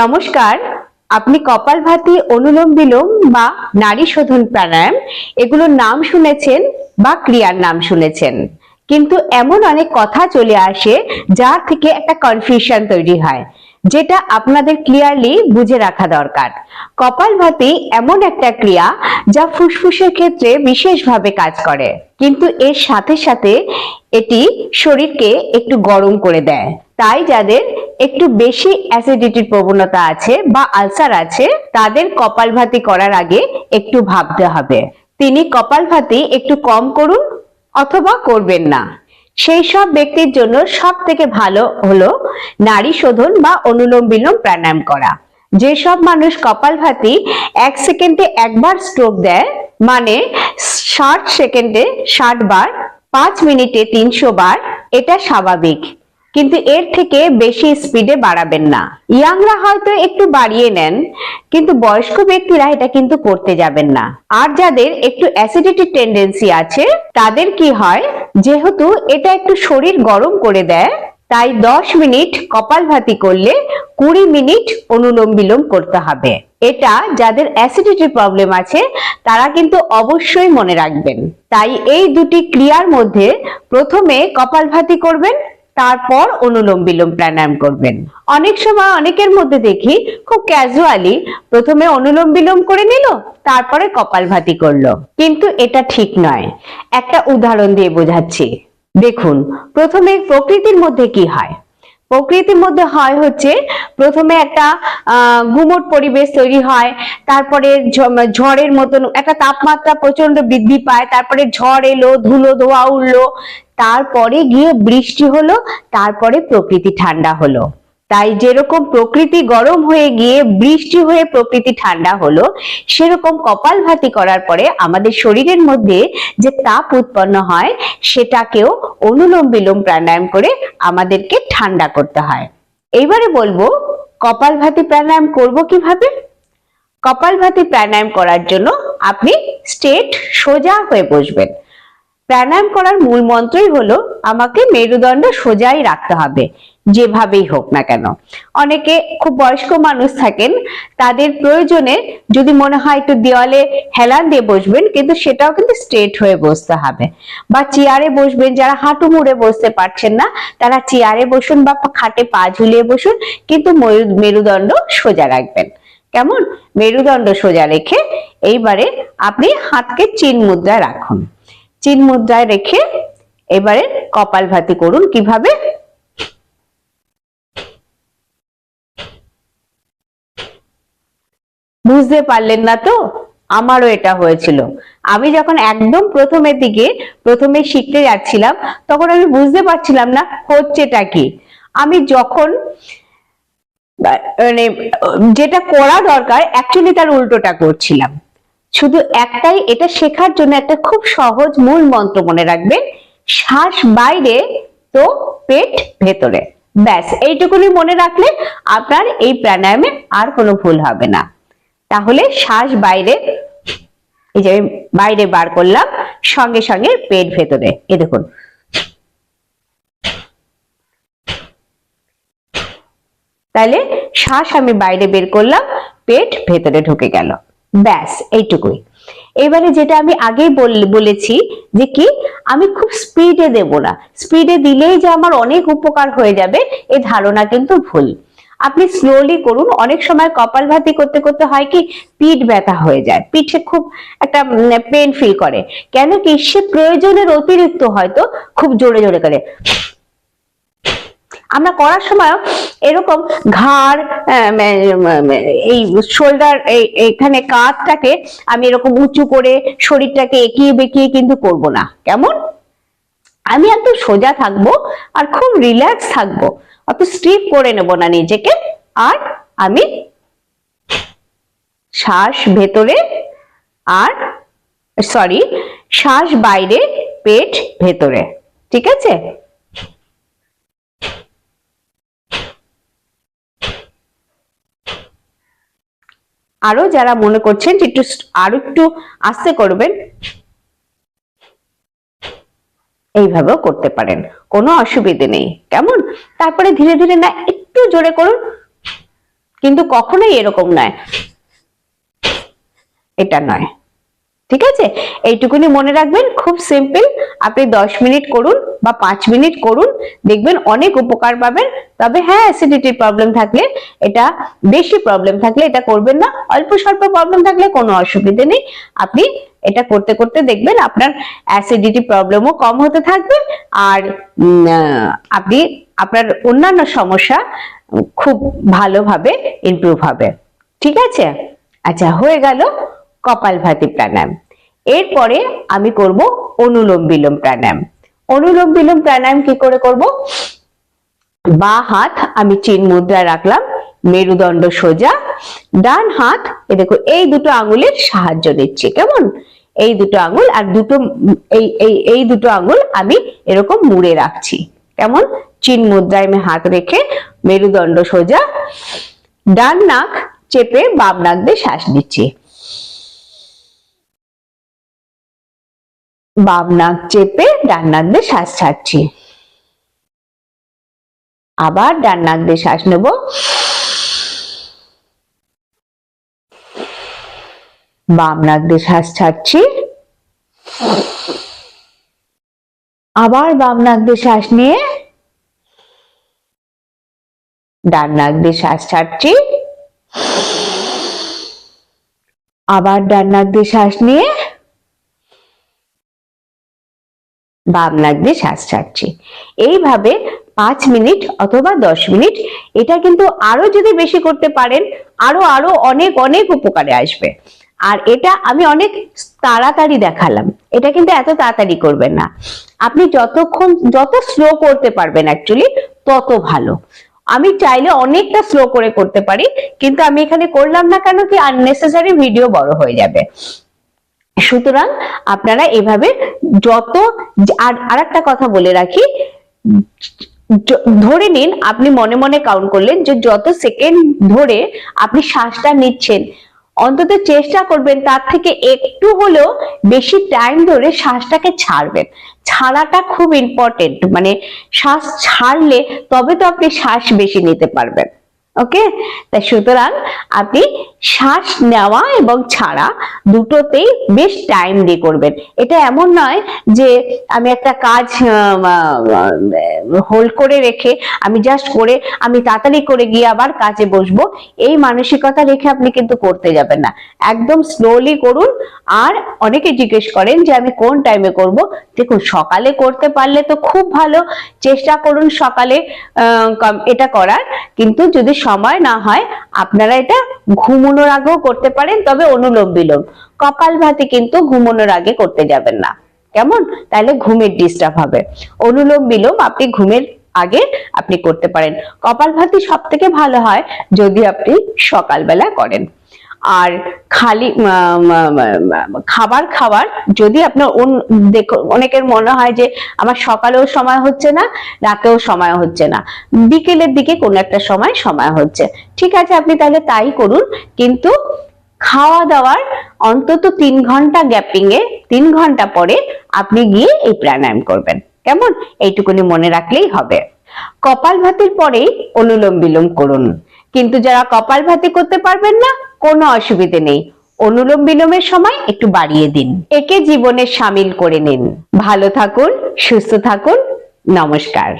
নমস্কার, আপনি কপাল ভাতি অনুলোম বিলোম বা নারী শোধন প্রাণায়াম, এগুলোর নাম শুনেছেন বা ক্রিয়ার নাম শুনেছেন। কিন্তু এমন অনেক কথা চলে আসে যা থেকে একটা কনফিউশন তৈরি হয়। যেটা আপনাদের ক্লিয়ারলি বুঝে রাখা দরকার। কপাল ভাতি এমন একটা ক্রিয়া যা ফুসফুসের ক্ষেত্রে বিশেষভাবে কাজ করে। কিন্তু এর সাথে সাথে এটি শরীরকে একটু গরম করে দেয়। তাই যাদের একটু বেশি অ্যাসিডিটির প্রবণতা আছে বা আলসার আছে, তাদের কপালভাতি করার আগে একটু ভাবতে হবে। তিনি কপালভাতি একটু কম করুন অথবা করবেন না। সেই সব ব্যক্তির জন্য সব থেকে ভালো হলো নারী শোধন বা অনুলোম বিলোম প্রাণায়াম করা। যেসব মানুষ কপালভাতি এক সেকেন্ডে একবার স্ট্রোক দেয় মানে ষাট সেকেন্ডে ষাট বার, পাঁচ মিনিটে তিনশো বার, এটা স্বাভাবিক। কিন্তু এর থেকে বেশি স্পিডে বাড়াবেন না। ইয়াংরা হয়তো একটু বাড়িয়ে নেন, কিন্তু বয়স্ক ব্যক্তিরা এটা কিন্তু করতে যাবেন না। আর যাদের একটু অ্যাসিডিটির টেন্ডেন্সি আছে, তাদের কি হয়? যেহেতু এটা একটু শরীর গরম করে দেয়, তাই দশ মিনিট কপাল ভাতি করলে কুড়ি মিনিট অনুলোম বিলোম করতে হবে। এটা যাদের অ্যাসিডিটির প্রবলেম আছে, তারা কিন্তু অবশ্যই মনে রাখবেন। তাই এই দুটি ক্রিয়ার মধ্যে প্রথমে কপাল ভাতি করবেন তারপর অনুলোম বিলোম প্রাণায়াম করবেন। অনেক সময় অনেকের মধ্যে দেখি খুব ক্যাজুয়ালি প্রথমে অনুলোম বিলোম করে নিল, তারপরে কপালভাতি করল। কিন্তু এটা ঠিক নয়। একটা উদাহরণ দিয়ে বোঝাচ্ছি। দেখুন, প্রথমে প্রকৃতির মধ্যে কি হয়? প্রকৃতির মধ্যে হয় হচ্ছে প্রথমে একটা গুমট পরিবেশ তৈরি হয়, তারপরে ঝড়ের মতন একটা তাপমাত্রা প্রচণ্ড বৃদ্ধি পায়, তারপরে ঝড় এলো, ধুলো ধোয়া উঠল, তারপরে গিয়ে বৃষ্টি হলো, তারপরে প্রকৃতি ঠান্ডা হলো। তাই যেরকম প্রকৃতি গরম হয়ে গিয়ে বৃষ্টি হয়ে প্রকৃতি ঠান্ডা হলো, সেরকম কপালভাতি করার পরে আমাদের শরীরের মধ্যে যে তাপ উৎপন্ন হয়, সেটাকেও অনুলোম বিলোম প্রাণায়াম করে আমাদেরকে ঠান্ডা করতে হয়। এইবারে বলব, কপাল ভাতি প্রাণায়াম করব কীভাবে? কপাল ভাতি প্রাণায়াম করার জন্য আপনি স্টেট সোজা হয়ে বসবেন। প্রাণায়াম করার মূল মন্ত্রই হলো, আমাকে মেরুদণ্ড সোজাই রাখতে হবে। যেভাবেই হোক না কেন। অনেকে খুব বয়স্ক মানুষ থাকেন, তাদের প্রয়োজনে যদি মনে হয় একটু দেওয়ালে হেলান দিয়ে বসবেন, কিন্তু সেটাও কিন্তু স্ট্রেট হয়ে বসতে হবে। বা চেয়ারে বসবেন, যারা হাঁটু মুড়ে বসতে পারছেন না, তারা চেয়ারে বসুন বা খাটে পা ঝুলিয়ে বসুন, কিন্তু মেরুদণ্ড সোজা রাখবেন। কেমন? মেরুদণ্ড সোজা রেখে এইবারে আপনি হাতকে চিন মুদ্রায় রাখুন। চিন মুদ্রায় রেখে এবারে কপালভাতি করুন। কীভাবে? বুঝতে পারলেন না তো? আমারও এটা হয়েছিল। আমি যখন একদম প্রথমের দিকে, প্রথমে শিখতে যাচ্ছিলাম, তখন আমি বুঝতে পারছিলাম না হচ্ছেটা কি। আমি যখন মানে যেটা করা দরকার অ্যাকচুয়ালি তার উল্টোটা করছিলাম। শুধু একটাই, এটা শেখার জন্য একটা খুব সহজ মূল মন্ত্র মনে রাখবেন, শ্বাস বাইরে, তো পেট ভেতরে। ব্যাস, এইটুকুনি মনে রাখলে আপনার এই প্রাণায়ামে আর কোনো ভুল হবে না। তাহলে শ্বাস বাইরে, এই যে আমি বাইরে বার করলাম, সঙ্গে সঙ্গে পেট ভেতরে এ দেখুন। তাহলে শ্বাস আমি বাইরে বের করলাম, পেট ভেতরে ঢুকে গেল। ব্যাস, এইটুকুই। এবারে যেটা আমি আগেই বল- বলেছি যে কি, আমি খুব স্পিডে দেব না। স্পিডে দিলেই যে আমার অনেক উপকার হয়ে যাবে, এ ধারণা কিন্তু ভুল। আপনি স্লোলি করুন। অনেক সময় কপালভাতি করতে করতে হয় কি, পিঠ ব্যথা হয়ে যায়। পিঠে খুব একটা পেন ফিল করে। কেন কি, সে প্রয়োজনের অতিরিক্ত হয়তো খুব জোরে জোরে করে। আমরা করার সময় এরকম ঘাড় এই শোল্ডার এখানে কাঁধটাকে আমি এরকম উঁচু করে শরীরটাকে এঁকিয়ে বেঁকিয়ে কিন্তু করব না। কেমন? আমি একদম সোজা থাকব আর খুব রিল্যাক্স থাকব। অত স্ট্রিপ করে নেব না নিজেকে। আর আমি শ্বাস ভেতরে আর সরি শ্বাস বাইরে, পেট ভেতরে। ঠিক আছে? আরও যারা মনে করছেন একটু আরও একটু আস্তে করবেন এইভাবেও করতে পারেন। কোনো অসুবিধে নেই। কেমন? তারপরে ধীরে ধীরে না, একটু জোরে করুন। কিন্তু কখনোই এরকম নয়। এটা নয়। ঠিক আছে? এইটুকুনি মনে রাখবেন, খুব সিম্পল আপনি দশ মিনিট করুন বা পাঁচ মিনিট করুন। দেখবেন অনেক উপকার পাবেন। তবে হ্যাঁ অ্যাসিডিটির প্রবলেম থাকলে এটা, বেশি প্রবলেম থাকলে এটা করবেন না। অল্প স্বল্প প্রবলেম থাকলে কোনো অসুবিধে নেই। আপনি এটা করতে করতে দেখবেন আপনার অ্যাসিডিটি প্রবলেমও কম হতে থাকবে আর আপনি, আপনার অন্যান্য সমস্যা খুব ভালোভাবে ইমপ্রুভ হবে। ঠিক আছে? আচ্ছা হয়ে গেল কপালভাতি প্রাণায়াম। এরপরে আমি করব অনুলোম বিলোম প্রাণায়াম। অনুলোম বিলোম প্রাণায়াম কি করে করব? বা হাত আমি চিন মুদ্রায় রাখলাম, মেরুদণ্ড সোজা, ডান হাত, এ দেখো, এই দুটো আঙুলের সাহায্য নিচ্ছি কেমন? এই দুটো আঙুল আর দুটো এই এই এই দুটো আঙুল আমি এরকম মুড়ে রাখছি। কেমন? চিন মুদ্রায় আমি হাত রেখে মেরুদণ্ড সোজা ডান নাক চেপে বাম নাক দিয়ে শ্বাস দিচ্ছি বাম নাক চেপে ডান নাক দিয়ে শ্বাস ছাড়ছি। আবার ডান নাক দিয়ে শ্বাস নেব। বাম নাক দিয়ে শ্বাস ছাড়ছি। আবার বাম নাক দিয়ে শ্বাস নিয়ে ডান নাক দিয়ে শ্বাস ছাড়ছি। আবার ডান নাক দিয়ে শ্বাস নিয়ে বাম নাক দিয়ে শ্বাস ছাড়ছি। এইভাবে পাঁচ মিনিট অথবা দশ মিনিট এটা কিন্তু আরও যদি বেশি করতে পারেন, আরও আরও অনেক অনেক উপকারে আসবে। আর এটা আমি অনেক তাড়াতাড়ি দেখালাম। এটা কিন্তু এত তাড়াতাড়ি করবেন না। আপনি যতক্ষণ, যত স্লো করতে পারবেন অ্যাকচুয়ালি তত ভালো। আমি চাইলে অনেকটা স্লো করে করতে পারি, কিন্তু আমি এখানে করলাম না কেন কি আননেসেসারি ভিডিও বড় হয়ে যাবে। সুতরাং আপনারা এভাবে যত, আর আরেকটা কথা বলে রাখি ধরে নিন আপনি মনে মনে কাউন্ট করলেন যে যত সেকেন্ড ধরে আপনি শ্বাসটা নিচ্ছেন অন্তত চেষ্টা করবেন তার থেকে একটু হলেও বেশি টাইম ধরে শ্বাসটাকে ছাড়বেন। ছাড়াটা খুব ইম্পর্টেন্ট মানে শ্বাস ছাড়লে তবে তো আপনি শ্বাস বেশি নিতে পারবেন। ওকে তাই সুতরাং আপনি শ্বাস নেওয়া এবং ছাড়া দুটোতেই বেশ টাইম দিয়ে করবেন। এটা এমন নয় যে আমি একটা কাজ হোল্ড করে রেখে আমি জাস্ট করে আমি তাড়াতাড়ি করে গিয়ে আবার কাজে বসবো, এই মানসিকতা রেখে আপনি কিন্তু করতে যাবেন না। একদম স্লোলি করুন। আর অনেকে জিজ্ঞেস করেন যে আমি কোন টাইমে করব? দেখুন, সকালে করতে পারলে তো খুব ভালো। চেষ্টা করুন সকালে এটা করার। কিন্তু যদি সময় না হয়, আপনারা এটা ঘুমানোর আগেও করতে পারেন, তবে অনুলোম বিলোম। কপাল ভাতি কিন্তু ঘুমোনোর আগে করতে যাবেন না। কেমন? তাহলে ঘুমের ডিস্টার্ব হবে। অনুলোম বিলোম আপনি ঘুমের আগে আপনি করতে পারেন। কপাল ভাতি সব থেকে ভালো হয় যদি আপনি সকালবেলা করেন। আর খালি খাবার খাওয়ার যদি আপনার অন- অনেকের মনে হয় যে আমার সকালেও সময় হচ্ছে না, রাতেও সময় হচ্ছে না। বিকেলের দিকে কোনো একটা সময় সময় হচ্ছে। ঠিক আছে, আপনি তাহলে তাই করুন। কিন্তু খাওয়া দাওয়ার অন্তত তিন ঘণ্টা গ্যাপিং এ, তিন ঘণ্টা পরে আপনি গিয়ে এই প্রাণায়াম করবেন। কেমন? এইটুকুনি মনে রাখলেই হবে। কপাল ভাতির পরেই অনুলোম বিলোম করুন। কিন্তু যারা কপাল ভাতি করতে পারবেন না কোনো অসুবিধে নেই। অনুলোম বিলোমের সময় একটু বাড়িয়ে দিন। একে জীবনে সামিল করে নিন। ভালো থাকুন, সুস্থ থাকুন। নমস্কার।